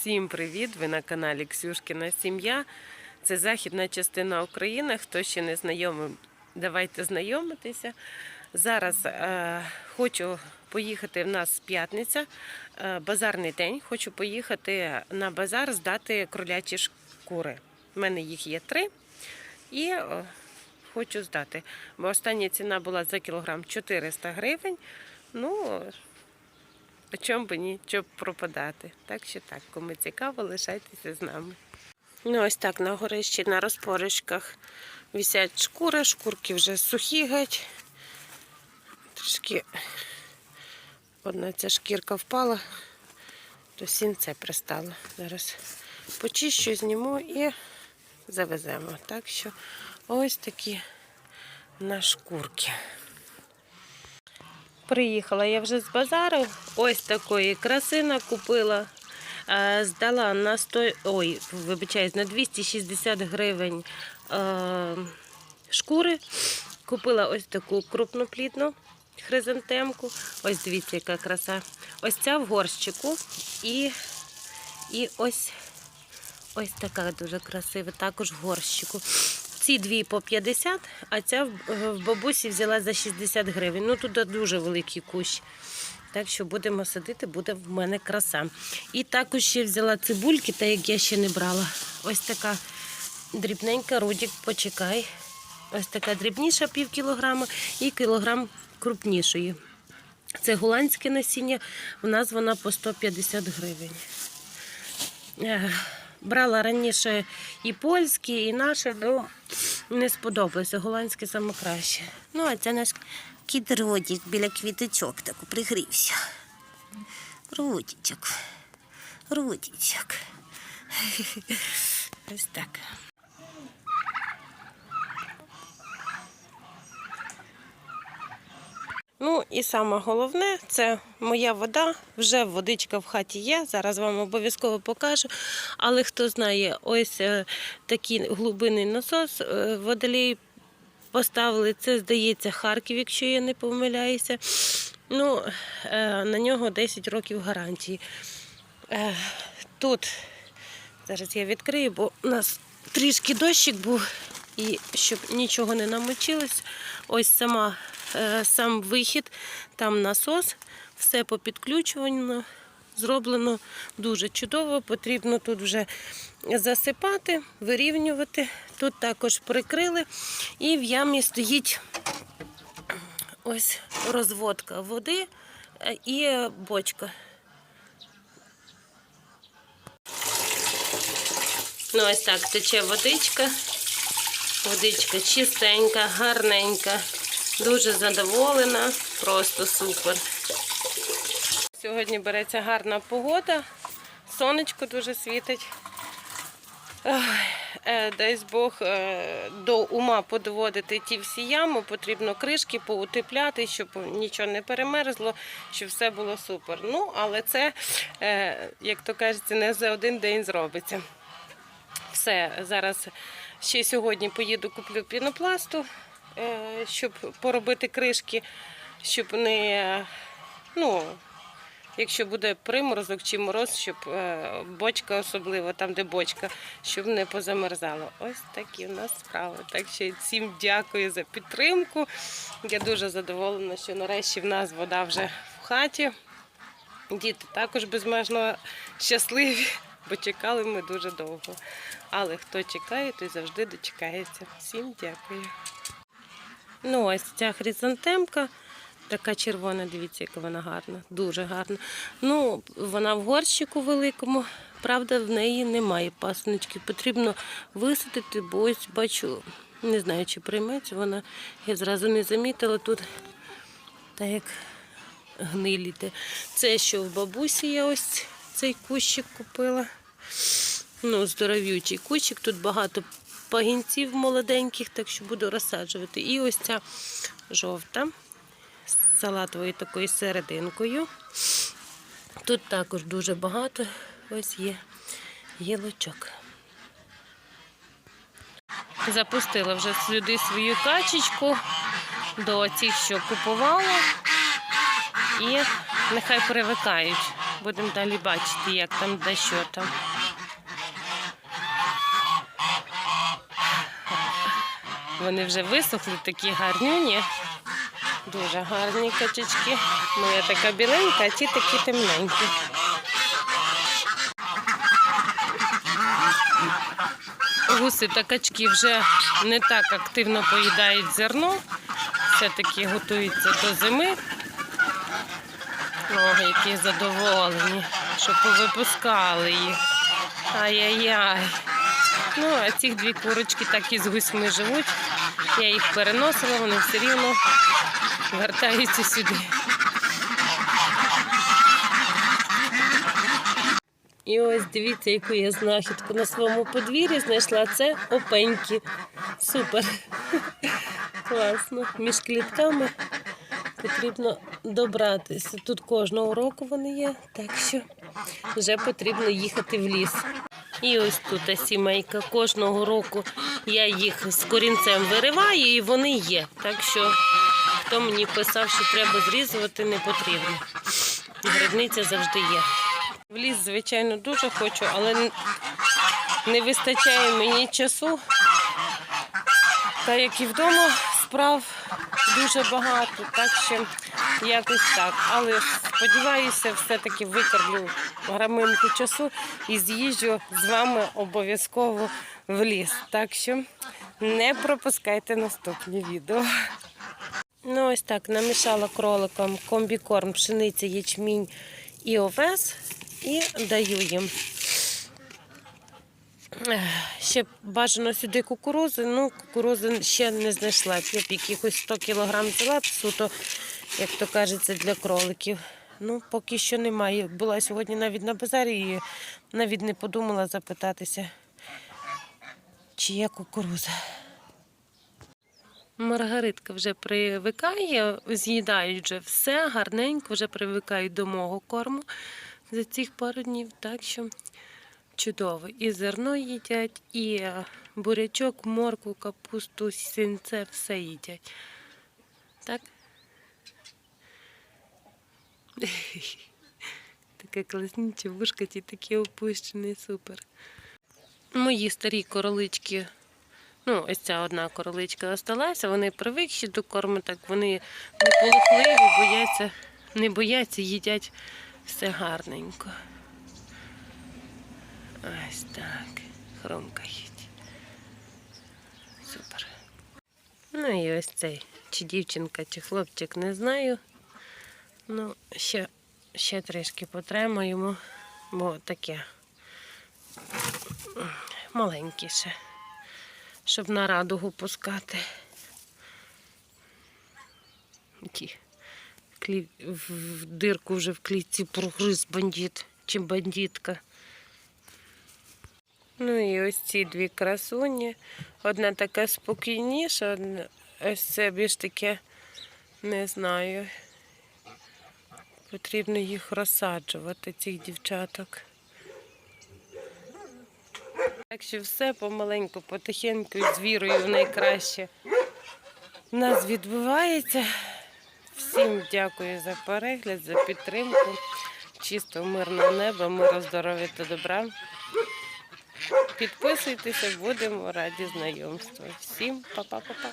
Всім привіт! Ви на каналі Ксюшкіна Сім'я. Це західна частина України. Хто ще не знайомий, давайте знайомитися. Зараз е, хочу поїхати. В нас п'ятниця, е, базарний день. Хочу поїхати на базар здати кролячі шкури. У мене їх є три. І е, хочу здати. Бо остання ціна була за кілограм 400 гривень. Ну, а чому б ні, щоб пропадати. Так що так, кому цікаво, лишайтеся з нами. Ну, ось так на горищі, на розпорочках висять шкури, шкурки вже сухі геть. Трішки одна ця шкірка впала, то сінце пристало. Зараз почищу, зніму і завеземо. Так що ось такі на шкурки. Приїхала я вже з базару. Ось такої красина купила. Е, Здала на 100, ой, вибачаюсь, на 260 гривень е, шкури. Купила ось таку крупноплідну хризантемку. Ось дивіться, яка краса. Ось ця в горщику. І, і ось, ось така дуже красива, також в горщику. Ці дві по 50, а ця в в бабусі взяла за 60 гривень. Ну тут дуже великий кущ. Так що будемо садити, буде в мене краса. І також ще взяла цибульки, та як я ще не брала. Ось така дрібненька, Рудік, почекай. Ось така дрібніша пів кілограма і кілограм крупнішої. Це голландське насіння, в нас вона по 150 гривень. Брала раніше і польські, і наші, ну не сподобалося. Голландське саме краще. Ну, а це наш кіт Родік біля квіточок так пригрівся. Родічок. Родічок. Ось так. Ну і саме головне це моя вода. Вже водичка в хаті є. Зараз вам обов'язково покажу. Але хто знає, ось е, такий глибинний насос е, водолій поставили. Це, здається, Харків, якщо я не помиляюся. Ну, е, на нього 10 років гарантії. Тут зараз я відкрию, бо у нас трішки дощик був, і щоб нічого не намочилось. Ось сама, е, сам вихід, там насос, все по підключуванню зроблено дуже чудово. Потрібно тут вже засипати, вирівнювати. Тут також прикрили. І в ямі стоїть ось розводка води е, і бочка. Ну, ось так тече водичка. Водичка чистенька, гарненька. Дуже задоволена, просто супер. Сьогодні береться гарна погода, сонечко дуже світить. Е, Дай Бог е, до ума подводити ті всі ями, потрібно кришки поутепляти, щоб нічого не перемерзло, щоб все було супер. Ну, але це, е, як то кажеться, не за один день зробиться. Все, зараз ще сьогодні поїду, куплю пінопласту, е, щоб поробити кришки, щоб не, ну, якщо буде приморозок чи мороз, щоб е, бочка, особливо там, де бочка, щоб не позамерзало. Ось такі у нас справи. Так що всім дякую за підтримку. Я дуже задоволена, що нарешті в нас вода вже в хаті. Діти також безмежно щасливі, бо чекали ми дуже довго. Але хто чекає, той завжди дочекається. Всім дякую. Ну, ось ця хризантемка, така червона, дивіться, яка вона гарна, дуже гарна. Ну, вона в горщику великому, правда, в неї немає пасуночки. Потрібно висадити, бо ось бачу, не знаю, чи прийметься вона. Я зразу не замітила тут, так як гнилі. те. Це що в бабусі я ось цей кущик купила. Ну, здоров'ючий кущик. Тут багато пагінців молоденьких, так що буду розсаджувати. І ось ця жовта з салатовою такою серединкою. Тут також дуже багато ось є гілочок. Запустила вже сюди свою качечку до цих, що купувала. І нехай привикають. Будемо далі бачити, як там, де що там. Вони вже висохли, такі гарнюні. Дуже гарні качечки. Моя така біленька, а ті такі темненькі. Гуси та качки вже не так активно поїдають зерно. Все-таки готуються до зими. О, які задоволені, що повипускали їх. Ай-яй-яй. Ну, а ці дві курочки так і з гусьми живуть. Я їх переносила, вони все рівно вертаються сюди. І ось дивіться, яку я знахідку на своєму подвір'ї знайшла. Це опеньки. Супер. Класно. Між клітками потрібно добратися. Тут кожного року вони є, так що вже потрібно їхати в ліс. І ось тут сімейка. Кожного року я їх з корінцем вириваю і вони є. Так що хто мені писав, що треба зрізувати, не потрібно. Грибниця завжди є. В ліс, звичайно, дуже хочу, але не вистачає мені часу. Та як і вдома справ дуже багато, так що якось так. Але сподіваюся, все-таки викарблю граминку часу і з'їжджу з вами обов'язково в ліс. Так що не пропускайте наступні відео. Ну, ось так, намішала кроликам комбікорм, пшениця, ячмінь і овес і даю їм. Ще бажано сюди кукурузи, ну кукурузи ще не знайшла. Я б якихось 100 кг взяла суто, як то кажеться, для кроликів. Ну, поки що немає. Була сьогодні навіть на базарі і навіть не подумала запитатися, чи є кукуруза. Маргаритка вже привикає, з'їдають вже все гарненько, вже привикають до мого корму за цих пару днів. Так що чудово. І зерно їдять, і е, бурячок, моркву, капусту, сінце, все їдять. Так? Таке класніче, вушка ті такі опущені, супер. Мої старі королички Ну, ось ця одна короличка осталася, вони привикші до корму, так вони не полохливі, бояться, не бояться, їдять все гарненько. Ось так. Хромкають. Супер. Ну і ось цей, чи дівчинка, чи хлопчик, не знаю. Ну, ще, ще трішки потримаємо, бо таке маленькіше щоб на радугу пускати. Клі... В дирку вже в клітці прогриз бандит чи бандитка. Ну і ось ці дві красуні. Одна така спокійніша, одна ось це більш таке, не знаю. Потрібно їх розсаджувати, цих дівчаток. Так що все помаленьку, потихеньку з вірою в найкраще в нас відбувається. Всім дякую за перегляд, за підтримку. Чисто мирного неба, миру, здоров'я та добра. Підписуйтеся, будемо раді знайомства. Всім па-па-па-па.